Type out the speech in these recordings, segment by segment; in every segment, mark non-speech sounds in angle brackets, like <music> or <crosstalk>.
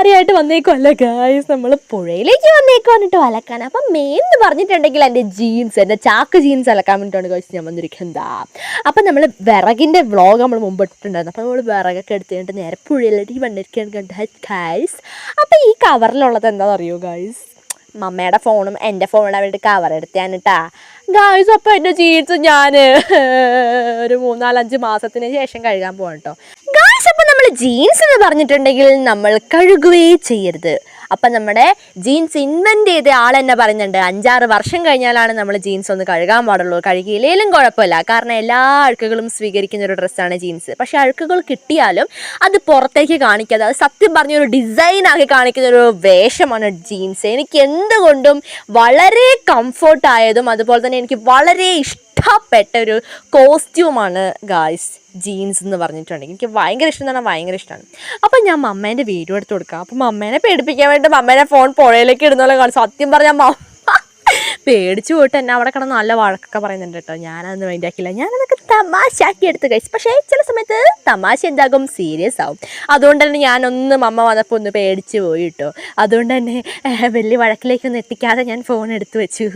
കാര്യമായിട്ട് വന്നേക്കുമല്ല ഗായ്സ് നമ്മൾ പുഴയിലേക്ക് വന്നേക്കുവാണ് കേട്ടോ അലക്കാൻ. അപ്പം മെയിൻ പറഞ്ഞിട്ടുണ്ടെങ്കിൽ എന്റെ ജീൻസ് എന്റെ ചാക്ക് ജീൻസ് അലക്കാൻ വേണ്ടിയിട്ടാണ് ഗായ്സ് ഞാൻ വന്നിരിക്കുന്നത്. അപ്പം നമ്മൾ വിറകിന്റെ വ്ളോഗ് നമ്മൾ മുമ്പ് ഇട്ടിട്ടുണ്ടായിരുന്നു. അപ്പം നമ്മൾ വിറകൊക്കെ എടുത്തിട്ട് നേരെ പുഴയിലേക്ക് വന്നിരിക്കുകയാണ് ഗായ്സ് അപ്പം ഈ കവറിലുള്ളത് എന്താണെന്ന് അറിയോ ഗായ്സ് മമ്മയുടെ ഫോണും എന്റെ ഫോണും അവരുടെ കവർ എടുത്താണ് കേട്ടാ ഗായ്സ് അപ്പം എന്റെ ജീൻസ് ഞാൻ <laughs> ഒരു മൂന്നാലഞ്ച് മാസത്തിന് ശേഷം കഴുകാൻ പോകണം കേട്ടോ ഗായ്സ് അപ്പം നമ്മൾ ജീൻസ് എന്ന് പറഞ്ഞിട്ടുണ്ടെങ്കിൽ നമ്മൾ കഴുകുകയേ ചെയ്യരുത്. അപ്പം നമ്മുടെ ജീൻസ് ഇൻവെന്റ് ചെയ്ത ആൾ തന്നെ പറയുന്നുണ്ട് അഞ്ചാറ് വർഷം കഴിഞ്ഞാലാണ് നമ്മൾ ജീൻസ് ഒന്ന് കഴുകാൻ പാടുള്ളൂ. കഴുകിയില്ലെങ്കിലും കുഴപ്പമില്ല. കാരണം എല്ലാ അഴുക്കുകളും സ്വീകരിക്കുന്ന ഒരു ഡ്രസ്സാണ് ജീൻസ് പക്ഷെ അഴുക്കുകൾ കിട്ടിയാലും അത് പുറത്തേക്ക് കാണിക്കാതെ അത് സത്യം പറഞ്ഞ ഒരു ഡിസൈൻ ആക്കി കാണിക്കുന്ന ഒരു വേഷമാണ് ജീൻസ് എനിക്ക് എന്തുകൊണ്ടും വളരെ കംഫർട്ടായതും അതുപോലെ തന്നെ എനിക്ക് വളരെ ഇഷ്ടപ്പെട്ട ഒരു കോസ്റ്റ്യൂമാണ് ഗായ്സ് ജീൻസ് എന്ന് പറഞ്ഞിട്ടുണ്ടെങ്കിൽ എനിക്ക് ഭയങ്കര ഇഷ്ടം എന്ന് പറഞ്ഞാൽ ഭയങ്കര ഇഷ്ടമാണ്. അപ്പം ഞാൻ മമ്മേന്റെ വീഡിയോ എടുത്ത് കൊടുക്കാം. അപ്പം മമ്മേനെ പേടിപ്പിക്കാൻ വേണ്ടി മമ്മേനെ ഫോൺ പുഴയിലേക്ക് ഇടുന്ന കാണും. സത്യം പറഞ്ഞാൽ മമ്മ പേടിച്ചു പോയിട്ട് എന്നെ അവിടെ കിടന്ന് നല്ല വഴക്കൊക്കെ പറയുന്നുണ്ട് കേട്ടോ. ഞാനതൊന്നും മൈൻഡാക്കില്ല ഞാനതൊക്കെ തമാശാക്കി എടുത്ത് കഴിച്ചു പക്ഷേ ചില സമയത്ത് തമാശ എന്താകും? സീരിയസ് ആവും. അതുകൊണ്ട് തന്നെ ഞാനൊന്ന് അമ്മ വന്നപ്പോൾ ഒന്ന് പേടിച്ച് പോയി കേട്ടോ അതുകൊണ്ട് തന്നെ വലിയ വഴക്കിലേക്കൊന്നും എത്തിക്കാതെ ഞാൻ ഫോൺ എടുത്തു വെച്ചു.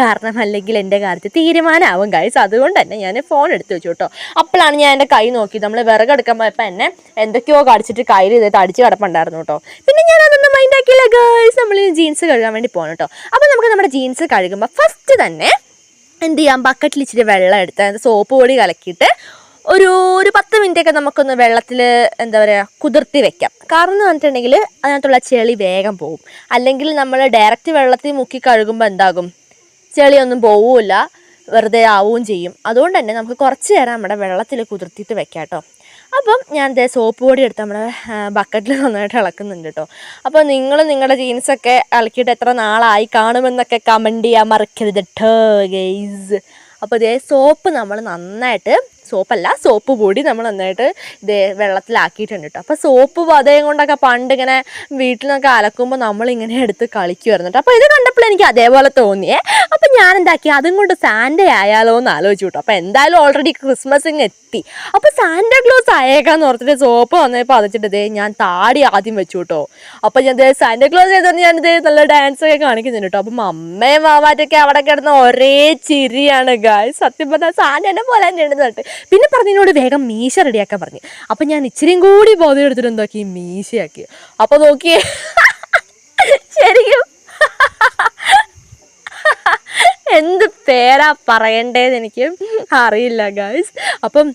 കാരണം അല്ലെങ്കിൽ എന്റെ കാര്യത്തിൽ തീരുമാനമാവും കഴിച്ചു അതുകൊണ്ട് തന്നെ ഞാൻ ഫോൺ എടുത്തു വെച്ചു കേട്ടോ അപ്പോഴാണ് ഞാൻ എന്റെ കൈ നോക്കി. നമ്മൾ വിറകെടുക്കാൻ പോയപ്പോൾ എന്നെ എന്തൊക്കെയോ കടിച്ചിട്ട് കയ്യിൽ ഇതായിട്ട് അടിച്ച് കിടപ്പുണ്ടായിരുന്നു കേട്ടോ പിന്നെ ഞാൻ അതൊന്നും മൈൻഡാക്കിയില്ല ഗേൾസ് നമ്മൾ ജീൻസ് കഴുകാൻ വേണ്ടി പോകണം കേട്ടോ അപ്പോൾ നമുക്ക് നമ്മുടെ ജീൻസ് കഴുകുമ്പോൾ ഫസ്റ്റ് തന്നെ എന്ത് ചെയ്യാം ബക്കറ്റിൽ ഇച്ചിരി വെള്ളം എടുത്ത് സോപ്പ് പൊടി കലക്കിയിട്ട് ഒരു ഒരു പത്ത് മിനിറ്റൊക്കെ നമുക്കൊന്ന് വെള്ളത്തിൽ എന്താ പറയുക കുതിർത്തി വെക്കാം. കാരണം എന്ന് പറഞ്ഞിട്ടുണ്ടെങ്കിൽ അതിനകത്തുള്ള ചെളി വേഗം പോകും അല്ലെങ്കിൽ നമ്മൾ ഡയറക്റ്റ് വെള്ളത്തിൽ മുക്കി കഴുകുമ്പോൾ എന്താകും? ചെളിയൊന്നും പോവില്ല. വെറുതെ ആവുകയും ചെയ്യും. അതുകൊണ്ട് തന്നെ നമുക്ക് കുറച്ച് നേരം നമ്മുടെ വെള്ളത്തിൽ കുതിർത്തിയിട്ട് വെക്കാം കേട്ടോ അപ്പം ഞാൻ ദേ സോപ്പ് പൊടി എടുത്ത് നമ്മുടെ ബക്കറ്റിൽ നന്നായിട്ട് ഇളക്കുന്നുണ്ട് കേട്ടോ അപ്പോൾ നിങ്ങൾ നിങ്ങളുടെ ജീൻസൊക്കെ ഇളക്കിയിട്ട് എത്ര നാളായി കാണുമെന്നൊക്കെ കമന്റ് ചെയ്യാൻ മറക്കരുത് കേട്ടോ ഗെയ്സ് അപ്പോൾ ഇതേ സോപ്പ് നമ്മൾ നന്നായിട്ട് സോപ്പല്ല സോപ്പ് പൊടി നമ്മൾ നന്നായിട്ട് ഇതേ വെള്ളത്തിലാക്കിയിട്ടുണ്ട് കേട്ടോ അപ്പോൾ സോപ്പ് പതയം കൊണ്ടൊക്കെ പണ്ട് ഇങ്ങനെ വീട്ടിൽ നിന്നൊക്കെ അലക്കുമ്പോൾ നമ്മളിങ്ങനെ എടുത്ത് കളിക്കുമായിരുന്നു കേട്ടോ അപ്പോൾ ഇത് കണ്ടപ്പോൾ എനിക്ക് അതേപോലെ തോന്നിയേ അപ്പോൾ ഞാൻ എന്താക്കി അതും കൊണ്ട് സാൻഡേ ആയാലോ എന്ന് ആലോചിച്ചു കേട്ടോ അപ്പോൾ എന്തായാലും ഓൾറെഡി ക്രിസ്മസിങ് എത്തി. അപ്പോൾ സാൻഡ ക്ലോസ് ആയേക്കാന്ന് ഓർത്തിട്ട് സോപ്പ് വന്നപ്പോൾ അതച്ചിട്ട് ഞാൻ താടി ആദ്യം വെച്ചു കേട്ടോ അപ്പോൾ ഞാൻ സാൻഡ ക്ലോസ് ചെയ്തോണ്ട് ഞാൻ ദേ നല്ല ഡാൻസ് ഒക്കെ കാണിക്കുന്നുണ്ട് കേട്ടോ അപ്പം അമ്മയും മാമാറ്റൊക്കെ അവിടെ കിടന്ന ഒരേ ചിരിയാണ് ഗായ് സത്യം പറഞ്ഞാൽ സാന്റേനെ പോലെ തന്നെയാണ് എന്നിട്ട് പിന്നെ പറഞ്ഞതിനോട് വേഗം മീശ റെഡിയാക്കാൻ പറഞ്ഞു. അപ്പം ഞാൻ ഇച്ചിരിയും കൂടി ബോധം എടുത്തിട്ട് എന്താക്കി മീശയാക്കി. അപ്പോൾ നോക്കിയേ. ശരിക്കും. എന്ത് പേരാ പറയണ്ടേന്ന് എനിക്ക് അറിയില്ല ഗായ്സ് അപ്പം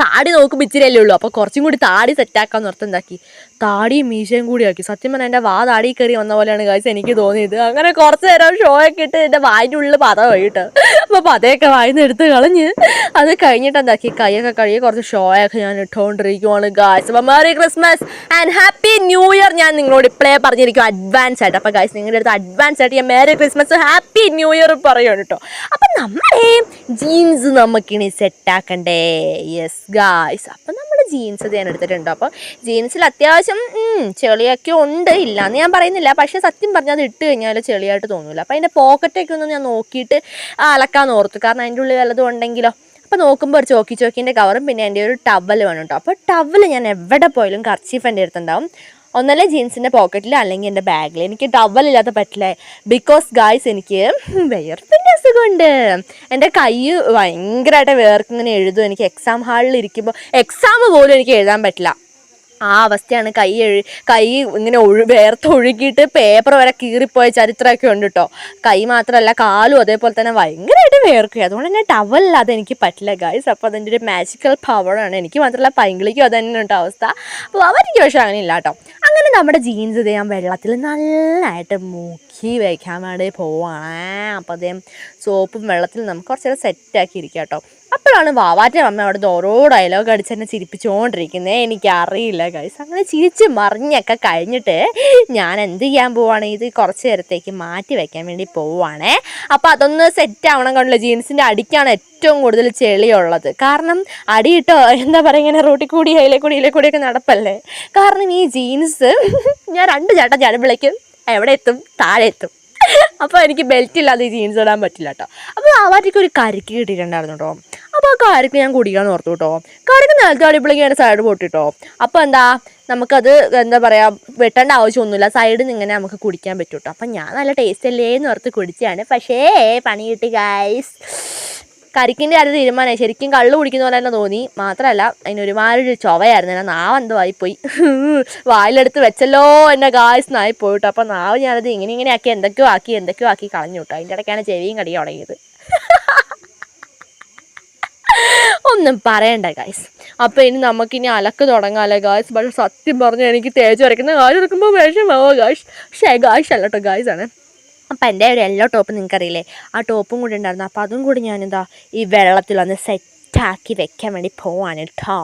താടി നോക്കുമ്പോൾ ഇച്ചിരിയല്ലേ ഉള്ളൂ. അപ്പോൾ കുറച്ചും കൂടി താടി സെറ്റാക്കാൻ നിർത്തം എന്താക്കി? താടിയും മീശയും കൂടി ആക്കി. സത്യം പറഞ്ഞാൽ എന്റെ വാ താടി കയറി വന്ന പോലെയാണ് കാശ് എനിക്ക് തോന്നിയത്. അങ്ങനെ കുറച്ച് നേരം ഷോ ഒക്കെ ഇട്ട് എന്റെ വായിന്റെ ഉള്ളിൽ പത പോയിട്ട് അപ്പോൾ പതയൊക്കെ വായിന്ന് എടുത്ത് കളഞ്ഞ് അത് കഴിഞ്ഞിട്ട് എന്താക്കി? കൈയൊക്കെ കഴുകി കുറച്ച് ഷോ ഒക്കെ ഞാൻ ഇട്ടുകൊണ്ടിരിക്കുവാണ് ഗായ്സ് അപ്പോൾ merry Christmas and happy new year ഞാൻ നിങ്ങളോട് ഇപ്പോഴേ പറഞ്ഞിരിക്കും അഡ്വാൻസ് ആയിട്ട്. അപ്പോൾ ഗായ്സ് നിങ്ങളുടെ അടുത്ത് അഡ്വാൻസ് ആയിട്ട് ഞാൻ merry Christmas happy new year പറയുകയാണ് കേട്ടോ അപ്പം നമ്മുടെ ജീൻസ് നമുക്കിനി സെറ്റാക്കണ്ടേ യെസ് ഗായ്സ് അപ്പം നമ്മുടെ ജീൻസ് ഞാൻ എടുത്തിട്ടുണ്ട്. അപ്പോൾ ജീൻസിൽ അത്യാവശ്യം ചെളിയൊക്കെ ഉണ്ട്. ഇല്ല എന്ന് ഞാൻ പറയുന്നില്ല. പക്ഷേ സത്യം പറഞ്ഞാൽ അത് ഇട്ട് കഴിഞ്ഞാൽ ചെളിയായിട്ട് തോന്നില്ല അപ്പോൾ അതിന്റെ പോക്കറ്റൊക്കെ ഒന്ന് ഞാൻ നോക്കിയിട്ട് അലക്കാൻ ഓർത്തു. കാരണം അതിന്റെ ഉള്ളിൽ വല്ലതും ഉണ്ടെങ്കിലോ. അപ്പോൾ നോക്കുമ്പോൾ ഒരു ചോക്കി ചോക്കിന്റെ കവറും പിന്നെ എന്റെ ഒരു ടവൽ വേണം കേട്ടോ അപ്പോൾ ടവൽ ഞാൻ എവിടെ പോയാലും കർച്ചീഫ് എന്റെ അടുത്തുണ്ടാവും. ഒന്നല്ലേ ജീൻസിന്റെ പോക്കറ്റിൽ അല്ലെങ്കിൽ എന്റെ ബാഗിൽ എനിക്ക് ടവൽ ഇല്ലാത്ത പറ്റില്ല. ബിക്കോസ് ഗായ്സ് എനിക്ക് വിയർപ്പിന്റെ അസുഖമുണ്ട് എന്റെ കൈ ഭയങ്കരമായിട്ട് വേർക്കിങ്ങനെ എഴുതും. എനിക്ക് എക്സാം ഹാളിൽ ഇരിക്കുമ്പോൾ എക്സാം പോലും എനിക്ക് എഴുതാൻ പറ്റില്ല. ആ അവസ്ഥയാണ് കൈ കൈ ഇങ്ങനെ ഒഴു വേർത്ത് ഒഴുകിയിട്ട് പേപ്പർ വരെ കീറിപ്പോയ ചരിത്രമൊക്കെ ഉണ്ട് കേട്ടോ കൈ മാത്രമല്ല കാലും അതേപോലെ തന്നെ ഭയങ്കരമായിട്ട് വേർക്കുക അതുകൊണ്ട് തന്നെ ടവലില്ലാതെ എനിക്ക് പറ്റില്ല ഗൈസ് അപ്പോൾ അതിന്റെ ഒരു മാജിക്കൽ പവറാണ് എനിക്ക് മാത്രമല്ല പൈങ്കിളിക്കും അത് തന്നെ ഉണ്ട് അവസ്ഥ. അപ്പോൾ അവർക്ക് പക്ഷേ അങ്ങനെ ഇല്ല കേട്ടോ അങ്ങനെ നമ്മുടെ ജീൻസ് ഇത് ഞാൻ വെള്ളത്തിൽ നല്ലതായിട്ട് മുക്കി വയ്ക്കാൻ വേണ്ടി പോവാണ്. അപ്പോൾ അതേ സോപ്പും വെള്ളത്തിൽ നമുക്ക് കുറച്ച് നേരം സെറ്റാക്കി ഇരിക്കാം കേട്ടോ അപ്പോഴാണ് വാവാറ്റ അമ്മ അവിടെ ഓരോ ഡയലോഗ് അടിച്ച് എന്നെ ചിരിപ്പിച്ചുകൊണ്ടിരിക്കുന്നത് എനിക്കറിയില്ല ഗൈസ് അങ്ങനെ ചിരിച്ച് മറിഞ്ഞൊക്കെ കഴിഞ്ഞിട്ട് ഞാൻ എന്ത് ചെയ്യാൻ പോവാണ്? ഇത് കുറച്ച് നേരത്തേക്ക് മാറ്റി വെക്കാൻ വേണ്ടി പോവാണേ. അപ്പോൾ അതൊന്ന് സെറ്റ് ആവണം കണ്ടില്ല? ജീൻസിന്റെ അടിക്കാണ് ഏറ്റവും കൂടുതൽ ചെളിയുള്ളത്. കാരണം അടിയിട്ടോ എന്താ പറയുക ഇങ്ങനെ റോട്ടിൽ കൂടി അതിലെ കൂടി ഇതിലെ കൂടിയൊക്കെ നടപ്പല്ലേ? കാരണം ഈ ജീൻസ് ഞാൻ രണ്ട് ചേട്ടൻ ചടുമ്പിളേക്കും എവിടെ എത്തും? താഴെ എത്തും. അപ്പോൾ എനിക്ക് ബെൽറ്റ് ഇല്ലാതെ ജീൻസ് ഇടാൻ പറ്റില്ല കേട്ടോ അപ്പോൾ ആവാറ്റയ്ക്ക് ഒരു കരിക്ക് കിട്ടിയിട്ടുണ്ടായിരുന്നു കേട്ടോ അപ്പോൾ ആ കരിക്ക് ഞാൻ കുടിക്കാൻ ഓർത്തു കേട്ടോ കരിക്ക് നിലത്ത് അടിപൊളിക്ക് ഞാൻ സൈഡ് പൊട്ടിട്ടോ അപ്പോൾ എന്താ നമുക്കത് എന്താ പറയുക വെട്ടേണ്ട ആവശ്യമൊന്നുമില്ല. സൈഡിൽ നിന്ന് ഇങ്ങനെ നമുക്ക് കുടിക്കാൻ പറ്റും കേട്ടോ അപ്പം ഞാൻ നല്ല ടേസ്റ്റ് അല്ലേ എന്ന് ഓർത്ത് കുടിച്ചാണ്. പക്ഷേ പണി കിട്ടി ഗൈസ് കരിക്കിന്റെ കാര്യം തീരുമാനമായി ശരിക്കും കള്ളു കുടിക്കുന്ന പോലെ തന്നെ തോന്നി. മാത്രമല്ല അതിന് ഒരുമാതിരി ഒരു ചൊവയായിരുന്നു. ഞാൻ നാവ് എന്തോ ആയിപ്പോയി. വായിലെടുത്ത് വെച്ചല്ലോ എന്നെ ഗായ്സ് നായി പോയിട്ടോ അപ്പോൾ നാവ് ഞാനത് ഇങ്ങനെ ഇങ്ങനെ ആക്കി എന്തൊക്കെയോ ആക്കി എന്തൊക്കെയോ ആക്കി കളഞ്ഞു കേട്ടോ അതിന്റെ ഇടയ്ക്കാണ് ചെവിയും കടി തുടങ്ങിയത് ഒന്നും പറയണ്ട ഗായ്സ് അപ്പോൾ ഇനി നമുക്കിനി അലക്ക് തുടങ്ങാമല്ലേ ഗായ്സ് പക്ഷേ സത്യം പറഞ്ഞാൽ എനിക്ക് തേച്ച് വരയ്ക്കുന്ന കാര്യം എടുക്കുമ്പോൾ വിഷമാവോ ഗായ്സ് പക്ഷേ ഗായ്സ് അല്ലട്ടോ ഗായ്സ് ആണ്. അപ്പം എന്റെ ഒരു യെല്ലോ ടോപ്പ് നിങ്ങൾക്കറിയില്ലേ? ആ ടോപ്പും കൂടി ഉണ്ടായിരുന്നു. അപ്പോൾ അതും കൂടി ഞാനെന്താ ഈ വെള്ളത്തിൽ ഒന്ന് സെറ്റാക്കി വെക്കാൻ വേണ്ടി പോവാണ് കേട്ടോ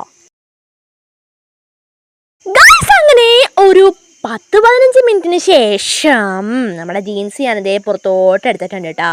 അങ്ങനെ ഒരു പത്ത് പതിനഞ്ച് മിനിറ്റിന് ശേഷം നമ്മുടെ ജീൻസ് ഞാൻ ഇതേ പുറത്തോട്ട് എടുത്തിട്ടുണ്ട് കേട്ടോ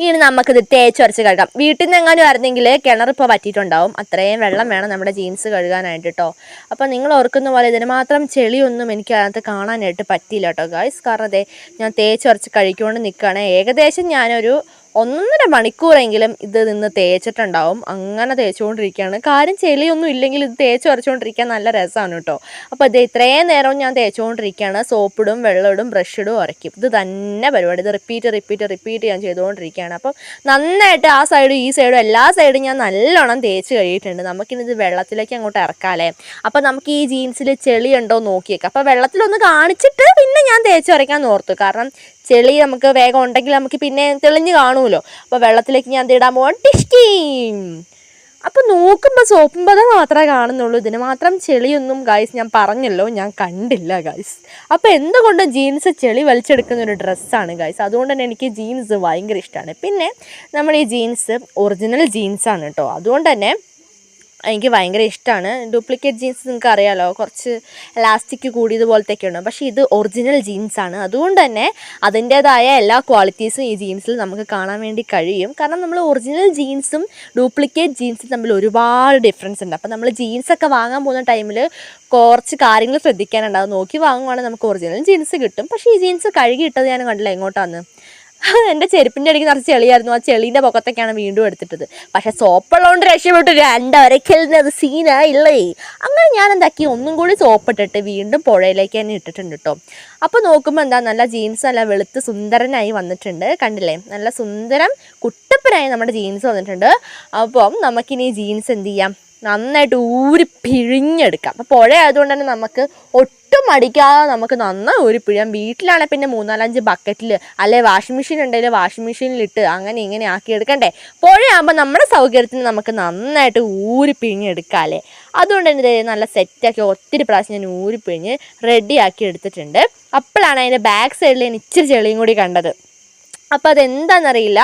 ഇനി നമുക്കിത് തേച്ചുരച്ച് കഴുകാം. വീട്ടിൽ നിന്ന് എങ്ങാനും ആയിരുന്നെങ്കിൽ കിണർ ഇപ്പോൾ പറ്റിയിട്ടുണ്ടാവും അത്രയും വെള്ളം വേണം നമ്മുടെ ജീൻസ് കഴുകാനായിട്ട് കേട്ടോ അപ്പോൾ നിങ്ങൾ ഓർക്കുന്ന പോലെ ഇതിന് മാത്രം ചെളിയൊന്നും എനിക്ക് അതിനകത്ത് കാണാനായിട്ട് പറ്റിയില്ല കേട്ടോ ഗായ്സ് കാരണം അതെ ഞാൻ തേച്ചുരച്ച് കഴിക്കൊണ്ട് നിൽക്കുകയാണ് ഏകദേശം ഞാനൊരു ഒന്നൊന്നര മണിക്കൂറെങ്കിലും ഇത് നിന്ന് തേച്ചിട്ടുണ്ടാവും. അങ്ങനെ തേച്ചുകൊണ്ടിരിക്കുകയാണ്. കാര്യം ചെളിയൊന്നും ഇല്ലെങ്കിൽ ഇത് തേച്ച് വരച്ചുകൊണ്ടിരിക്കാൻ നല്ല രസമാണ് കേട്ടോ. അപ്പോൾ ഇത് ഇത്രയും നേരം ഞാൻ തേച്ചുകൊണ്ടിരിക്കുകയാണ്. സോപ്പിടും വെള്ളമിടും ബ്രഷ് ഇടും ഉരയ്ക്കും. ഇത് തന്നെ പരിപാടി. ഇത് റിപ്പീറ്റ് റിപ്പീറ്റ് റിപ്പീറ്റ് ഞാൻ ചെയ്തുകൊണ്ടിരിക്കുകയാണ്. അപ്പം നന്നായിട്ട് ആ സൈഡും ഈ സൈഡും എല്ലാ സൈഡും ഞാൻ നല്ലോണം തേച്ച് കഴിയിട്ടുണ്ട് നമുക്കിനി ഇത് വെള്ളത്തിലേക്ക് അങ്ങോട്ട് ഇറക്കാമല്ലേ അപ്പോൾ നമുക്ക് ഈ ജീൻസിൽ ചെളിയുണ്ടോ നോക്കിയേക്കാം. അപ്പോൾ വെള്ളത്തിലൊന്ന് കാണിച്ചിട്ട് പിന്നെ ഞാൻ തേച്ച് വരയ്ക്കാൻ ഓർത്തു. കാരണം ചെളി നമുക്ക് വേഗം ഉണ്ടെങ്കിൽ നമുക്ക് പിന്നെ തെളിഞ്ഞ് കാണുമല്ലോ. അപ്പോൾ വെള്ളത്തിലേക്ക് ഞാൻ ഇടാൻ പോകാൻ ടിഷ്കീം അപ്പോൾ നോക്കുമ്പോൾ സോപ്പും പദം മാത്രമേ കാണുന്നുള്ളൂ. ഇതിന് മാത്രം ചെളിയൊന്നും ഗൈസ് ഞാൻ പറഞ്ഞല്ലോ ഞാൻ കണ്ടില്ല ഗൈസ് അപ്പോൾ എന്തുകൊണ്ട് ജീൻസ് ചെളി വലിച്ചെടുക്കുന്ന ഒരു ഡ്രസ്സാണ് ഗൈസ് അതുകൊണ്ട് തന്നെ എനിക്ക് ജീൻസ് ഭയങ്കര ഇഷ്ടമാണ് പിന്നെ നമ്മൾ ഈ ജീൻസ് ഒറിജിനൽ ജീൻസാണ് കേട്ടോ അതുകൊണ്ട് തന്നെ എനിക്ക് ഭയങ്കര ഇഷ്ടമാണ് ഡ്യൂപ്ലിക്കേറ്റ് ജീൻസ് നിങ്ങൾക്ക് അറിയാലോ കുറച്ച് എലാസ്റ്റിക് കൂടിയതുപോലത്തെയൊക്കെയാണ് പക്ഷേ ഇത് ഒറിജിനൽ ജീൻസാണ് അതുകൊണ്ട് തന്നെ അതിന്റേതായ എല്ലാ ക്വാളിറ്റീസും ഈ ജീൻസിൽ നമുക്ക് കാണാൻ വേണ്ടി കഴിയും. കാരണം നമ്മൾ ഒറിജിനൽ ജീൻസും ഡ്യൂപ്ലിക്കേറ്റ് ജീൻസും തമ്മിൽ ഒരുപാട് ഡിഫറൻസ് ഉണ്ട്. അപ്പോൾ നമ്മൾ ജീൻസൊക്കെ വാങ്ങാൻ പോകുന്ന ടൈമിൽ കുറച്ച് കാര്യങ്ങൾ ശ്രദ്ധിക്കാനുണ്ട്. അത് നോക്കി വാങ്ങുവാണെങ്കിൽ നമുക്ക് ഒറിജിനൽ ജീൻസ് കിട്ടും. പക്ഷേ ഈ ജീൻസ് കഴുകി ഇട്ടത് ഞാൻ കണ്ടില്ല എങ്ങോട്ടാന്ന്? <laughs> എന്റെ ചെരുപ്പിന്റെ അടിക്ക് നിറച്ച് ചെളിയായിരുന്നു. ആ ചെളീന്റെ പുറത്തൊക്കെയാണ് വീണ്ടും എടുത്തിട്ടത്. പക്ഷേ സോപ്പുള്ളതുകൊണ്ട് രക്ഷപ്പെട്ടു. രണ്ടരക്കലിനത് സീനായില്ലേ? അങ്ങനെ ഞാൻ എന്താക്കി ഒന്നും കൂടി സോപ്പിട്ടിട്ട് വീണ്ടും പുഴയിലേക്ക് തന്നെ ഇട്ടിട്ടുണ്ട് കേട്ടോ അപ്പോൾ നോക്കുമ്പോൾ എന്താ? നല്ല ജീൻസ് നല്ല വെളുത്ത് സുന്ദരനായി വന്നിട്ടുണ്ട്. കണ്ടില്ലേ? നല്ല സുന്ദരം കുട്ടപ്പനായി നമ്മുടെ ജീൻസ് വന്നിട്ടുണ്ട്. അപ്പം നമുക്കിനി ജീൻസ് എന്ത് ചെയ്യാം? നന്നായിട്ട് ഊരി പിഴിഞ്ഞെടുക്കാം. അപ്പോൾ പുഴ ആയതുകൊണ്ട് തന്നെ നമുക്ക് ഒട്ടും അടിക്കാതെ നമുക്ക് നന്നായി ഊരി പിഴിയാം. വീട്ടിലാണെങ്കിൽ പിന്നെ മൂന്നാലഞ്ച് ബക്കറ്റിൽ അല്ലെ വാഷിംഗ് മെഷീൻ ഉണ്ടെങ്കിൽ വാഷിംഗ് മെഷീനിലിട്ട് അങ്ങനെ ഇങ്ങനെ ആക്കി എടുക്കണ്ടേ? പുഴയാകുമ്പോൾ നമ്മുടെ സൗകര്യത്തിന് നമുക്ക് നന്നായിട്ട് ഊരി പിഴിഞ്ഞെടുക്കാം അല്ലേ? അതുകൊണ്ട് തന്നെ നല്ല സെറ്റാക്കി ഒത്തിരി പ്രാവശ്യം ഞാൻ ഊരി പിഴിഞ്ഞ് റെഡിയാക്കി എടുത്തിട്ടുണ്ട്. അപ്പോഴാണ് അതിന്റെ ബാക്ക് സൈഡിൽ ഞാൻ ഇച്ചിരി ചെളിയും കൂടി കണ്ടത്. അപ്പോൾ അതെന്താണെന്നറിയില്ല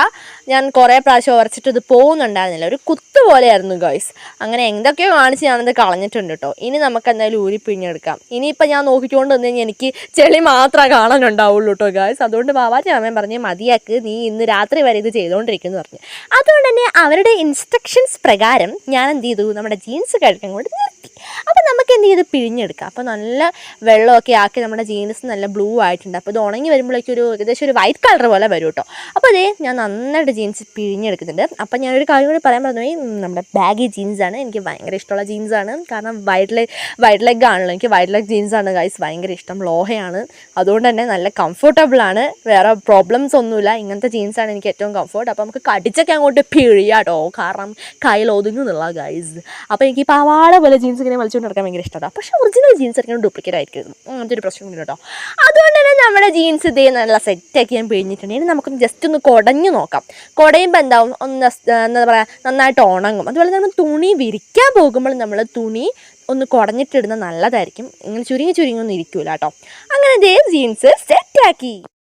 ഞാൻ കുറേ പ്രാവശ്യം ഉറച്ചിട്ട് ഇത് പോകുന്നുണ്ടായിരുന്നില്ല. ഒരു കുത്ത് പോലെയായിരുന്നു ഗൈസ് അങ്ങനെ എന്തൊക്കെയോ കാണിച്ച് ഞാനത് കളഞ്ഞിട്ടുണ്ട് കേട്ടോ ഇനി നമുക്ക് എന്തായാലും ഊരി പിഴിഞ്ഞെടുക്കാം ഇനിയിപ്പോൾ ഞാൻ നോക്കിക്കൊണ്ട് വന്നു കഴിഞ്ഞാൽ എനിക്ക് ചെളി മാത്രമേ കാണാനുണ്ടാവുള്ളൂ കേട്ടോ ഗോയ്സ് അതുകൊണ്ട് ബാബാജി അമ്മയും പറഞ്ഞ് മതിയാക്ക് നീ ഇന്ന് രാത്രി വരെ ഇത് ചെയ്തുകൊണ്ടിരിക്കുന്നു പറഞ്ഞു. അതുകൊണ്ട് തന്നെ അവരുടെ ഇൻസ്ട്രക്ഷൻസ് പ്രകാരം ഞാൻ എന്ത് ചെയ്തു? നമ്മുടെ ജീൻസ് കഴിക്കാൻ കൊണ്ട് അപ്പോൾ നമുക്ക് എന്ത് ചെയ്ത്? പിഴിഞ്ഞെടുക്കാം. അപ്പോൾ നല്ല വെള്ളമൊക്കെ ആക്കി നമ്മുടെ ജീൻസ് നല്ല ബ്ലൂ ആയിട്ടുണ്ട്. അപ്പോൾ ഇത് ഉണങ്ങി വരുമ്പോഴേക്കും ഒരു ഏകദേശം ഒരു വൈറ്റ് കളർ പോലെ വരും കേട്ടോ അപ്പോൾ അതേ ഞാൻ നന്നായിട്ട് ജീൻസ് പിഴിഞ്ഞെടുക്കുന്നുണ്ട്. അപ്പോൾ ഞാനൊരു കാര്യം കൂടി പറയാൻ പറഞ്ഞു നമ്മുടെ ബാഗി ജീൻസാണ് എനിക്ക് ഭയങ്കര ഇഷ്ടമുള്ള ജീൻസാണ് കാരണം വൈറ്റ് ലെഗ് വൈറ്റ് ലെഗ് ആണല്ലോ. എനിക്ക് വൈറ്റ് ലെഗ് ജീൻസാണ് ഗൈസ് ഭയങ്കര ഇഷ്ടം. ലോഹയാണ്. അതുകൊണ്ട് തന്നെ നല്ല കംഫർട്ടബിൾ ആണ്. വേറെ പ്രോബ്ലംസ് ഒന്നുമില്ല. ഇങ്ങനത്തെ ജീൻസാണ് എനിക്ക് ഏറ്റവും കംഫർട്ട് അപ്പോൾ നമുക്ക് കടിച്ചൊക്കെ അങ്ങോട്ട് പിഴിയാട്ടോ. കാരണം കയ്യിൽ ഒതുങ്ങുന്നുള്ള ഗൈസ് അപ്പോൾ എനിക്ക് പാവാട പോലെ ജീൻസ് ഇങ്ങനെ വലിച്ചുകൊണ്ട് നടക്കാൻ ഭയങ്കര ഇഷ്ടമാണ്. പക്ഷേ ഒറിജിനൽ ജീൻസ് ഇങ്ങനെ ഡ്യൂപ്ലിക്കേറ്റ് ആയിരിക്കും. അങ്ങനത്തെ ഒരു പ്രശ്നം കേട്ടോ. അതുകൊണ്ട് തന്നെ നമ്മുടെ ജീൻസ് ഇതേ നല്ല സെറ്റാക്കി ഞാൻ പിഴിഞ്ഞിട്ടുണ്ടെങ്കിൽ ഇനി നമുക്കൊന്ന് ജസ്റ്റ് ഒന്ന് കുടഞ്ഞു നോക്കാം. കുടയുമ്പോൾ എന്താവും? ഒന്ന് എന്താ പറയുക നന്നായിട്ട് ഉണങ്ങും. അതുപോലെ നമ്മൾ തുണി വിരിക്കാൻ പോകുമ്പോൾ നമ്മൾ തുണി ഒന്ന് കുടഞ്ഞിട്ടിടുന്ന നല്ലതായിരിക്കും. ഇങ്ങനെ ചുരുങ്ങി ചുരുങ്ങി ഒന്നും ഇരിക്കൂല കേട്ടോ. അങ്ങനെ ഇതേ ജീൻസ് സെറ്റാക്കി